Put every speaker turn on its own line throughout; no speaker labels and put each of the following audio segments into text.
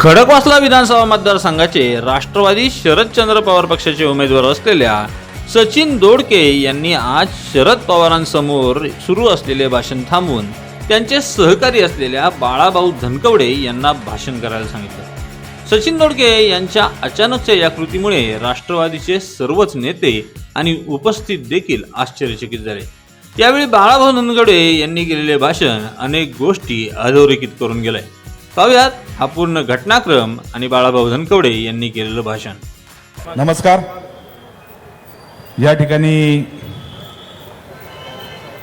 खडकवासला विधानसभा मतदारसंघाचे राष्ट्रवादी शरदचंद्र पवार पक्षाचे उमेदवार असलेल्या सचिन दोडके यांनी आज शरद पवारांसमोर सुरू असलेले भाषण थांबवून त्यांचे सहकारी असलेल्या बाळाभाऊ धनकवडे यांना भाषण करायला सांगितलं. सचिन दोडके यांच्या अचानकच्या या कृतीमुळे राष्ट्रवादीचे सर्वच नेते आणि उपस्थित देखील आश्चर्यचकित झाले. यावेळी बाळाभाऊ धनगडे यांनी केलेले भाषण अनेक गोष्टी अधोरेखित करून गेलाय पाहूयात हा पूर्ण घटनाक्रम आणि बाळाभाऊ धनकवडे यांनी केलेलं भाषण.
नमस्कार. या ठिकाणी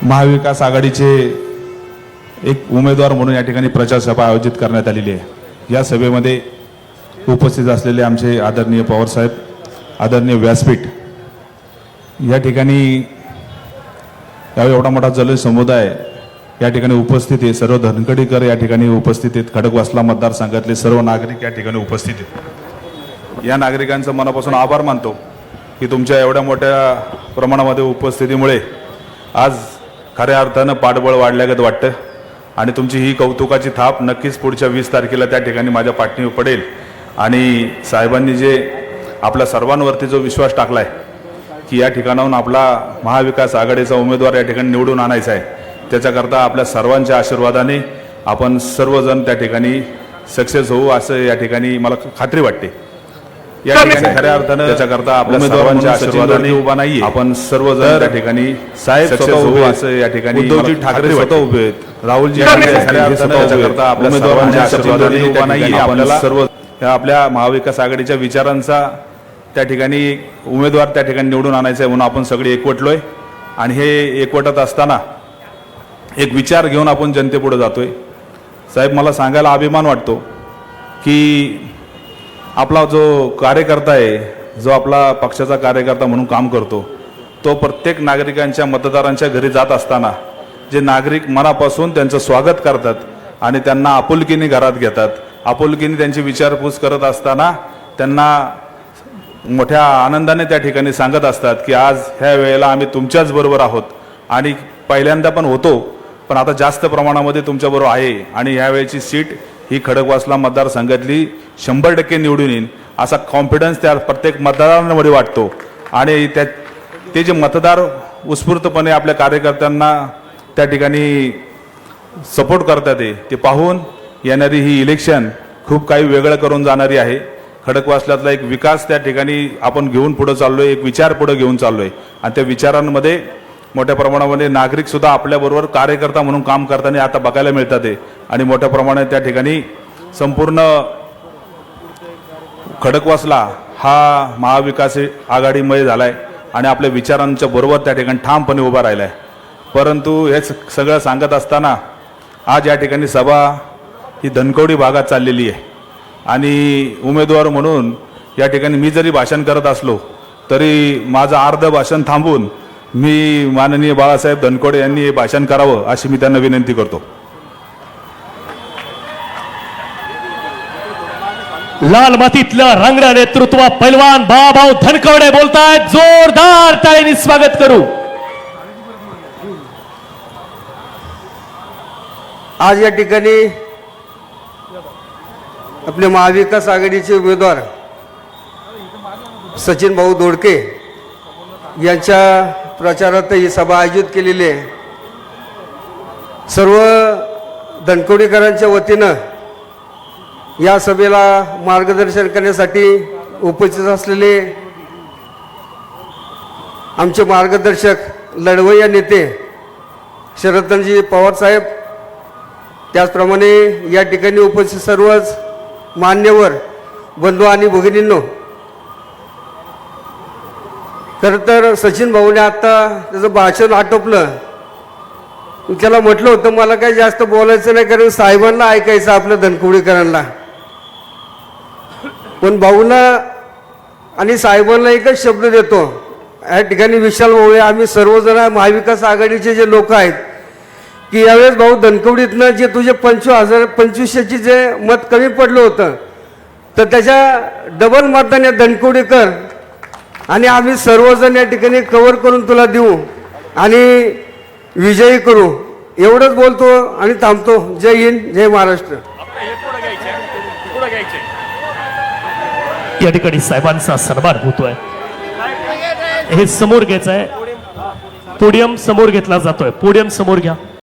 महाविकास आघाडीचे एक उमेदवार म्हणून या ठिकाणी प्रचार सभा आयोजित करण्यात आलेली आहे. या सभेमध्ये उपस्थित असलेले आमचे आदरणीय पवारसाहेब आदरणीय व्यासपीठ या ठिकाणी एवढा मोठा जल समुदाय या ठिकाणी उपस्थित आहे. सर्व धनकडीकर या ठिकाणी उपस्थित आहेत. खडकवासला मतदारसंघातले सर्व नागरिक या ठिकाणी उपस्थित आहेत. या नागरिकांचं मनापासून आभार मानतो की तुमच्या एवढ्या मोठ्या प्रमाणामध्ये उपस्थितीमुळे आज खऱ्या अर्थानं पाठबळ वाढल्यागत वाटतं. आणि तुमची ही कौतुकाची थाप नक्कीच पुढच्या वीस तारखेला त्या ठिकाणी माझ्या पाठणीवर पडेल. आणि साहेबांनी जे आपल्या सर्वांवरती जो विश्वास टाकला आहे की या ठिकाणाहून आपला महाविकास आघाडीचा उमेदवार या ठिकाणी निवडून आणायचा आहे. त्याच्याकरता आपल्या सर्वांच्या आशीर्वादाने आपण सर्वजण त्या ठिकाणी सक्सेस होऊ असं या ठिकाणी मला खात्री वाटते. या ठिकाणी खऱ्या अर्थानं त्याच्याकरता आपल्या सर्वांच्या आशीर्वादाने उभा नाही आपण सर्वजण त्या ठिकाणी साहेब स्वतः उभे असं या ठिकाणी उद्धवजी ठाकरे स्वतः उभे आहेत. राहुलजी खऱ्या अर्थानं त्याच्याकरता आपल्या सर्वांच्या आशीर्वादाने उभा नाही आपल्याला सर्व आपल्या महाविकास आघाडीच्या विचारांचा त्या ठिकाणी उमेदवार त्या ठिकाणी निवडून आणायचा आहे म्हणून आपण सगळे एकवटलोय. आणि हे एकवटत असताना एक विचार घेऊन आपण जनतेपुढे जातोय. साहेब मला सांगायला अभिमान वाटतो की आपला जो कार्यकर्ता आहे जो आपला पक्षाचा कार्यकर्ता म्हणून काम करतो तो प्रत्येक नागरिकांच्या मतदारांच्या घरी जात असताना जे नागरिक मनापासून त्यांचं स्वागत करतात आणि त्यांना आपुलकीने घरात घेतात आपुलकीने त्यांची विचारपूस करत असताना त्यांना मोठ्या आनंदाने त्या ठिकाणी सांगत असतात की आज ह्या वेळेला आम्ही तुमच्याच बरोबर आहोत. आणि पहिल्यांदा पण होतो पण आता जास्त प्रमाणामध्ये तुमच्याबरोबर आहे आणि यावेळेची सीट ही खडकवासला मतदारसंघातली शंभर टक्के निवडून येईल असा कॉन्फिडन्स त्या प्रत्येक मतदारांमध्ये वाटतो. आणि त्या ते जे मतदार उत्स्फूर्तपणे आपल्या कार्यकर्त्यांना त्या ठिकाणी सपोर्ट करतात ते पाहून येणारी ही इलेक्शन खूप काही वेगळं करून जाणारी आहे. खडकवासल्यातला एक विकास त्या ठिकाणी आपण घेऊन पुढं चाललो आहे एक विचार पुढं घेऊन चाललोय. आणि त्या विचारांमध्ये मोठ्या प्रमाणामध्ये नागरिकसुद्धा आपल्याबरोबर कार्यकर्ता म्हणून काम करताना आता बघायला मिळतात ते. आणि मोठ्या प्रमाणात त्या ठिकाणी संपूर्ण खडकवासला हा महाविकास आघाडीमध्ये आहे आणि आपल्या विचारांच्या बरोबर त्या ठिकाणी ठामपणे उभा राहिला आहे परंतु हेच सगळं सांगत असताना आज या ठिकाणी सभा ही धनकवडी भागात चाललेली आहे. आणि उमेदवार म्हणून या ठिकाणी मी जरी भाषण करत असलो तरी माझं अर्ध भाषण थांबून मी माननीय बाळासाहेब धनकोडे यांनी हे भाषण करावं अशी मी त्यांना विनंती करतो.
लाल मातीतलं रंगरा नेतृत्व पैलवान बाबाऊ धनकवडे बोलतायत. जोरदार टाळीने स्वागत करू.
आज या ठिकाणी आपले महाविकास आघाडीचे उमेदवार सचिन भाऊ दोडके यांच्या प्रचारार्थ ही सभा आयोजित केलेली आहे. सर्व धनकोडीकरांच्या वतीनं या सभेला मार्गदर्शन करण्यासाठी उपस्थित असलेले आमचे मार्गदर्शक लढवय्या नेते शरदजी पवार साहेब त्याचप्रमाणे या ठिकाणी उपस्थित सर्वच मान्यवर बंधू आणि भगिनींनो खरं तर सचिन भाऊने आत्ता त्याचं भाषण आटोपलं त्याला म्हटलं होतं मला काही जास्त बोलायचं नाही कारण साहेबांना ऐकायचं आपल्या धनकुडीकरांना. पण भाऊना आणि साहेबांना एकच शब्द देतो या ठिकाणी विशाल भाऊ आम्ही सर्वजण महाविकास आघाडीचे जे लोक आहेत की यावेळेस भाऊ धनकवडीतनं जे तुझे पंचवीस हजार पंचवीसशेची जे मत कमी पडलं होतं तर त्याच्या डबल मताने धनकवडीकर आणि आम्ही सर्वजण या ठिकाणी कव्हर करून तुला देऊ आणि विजयी करू. एवढंच बोलतो आणि थांबतो. जय हिंद जय महाराष्ट्र.
या ठिकाणी साहेबांचा सन्मान होतोय. हे समोर घ्यायचं आहे पोडियम समोर घेतला जातोय. पोडियम समोर घ्या.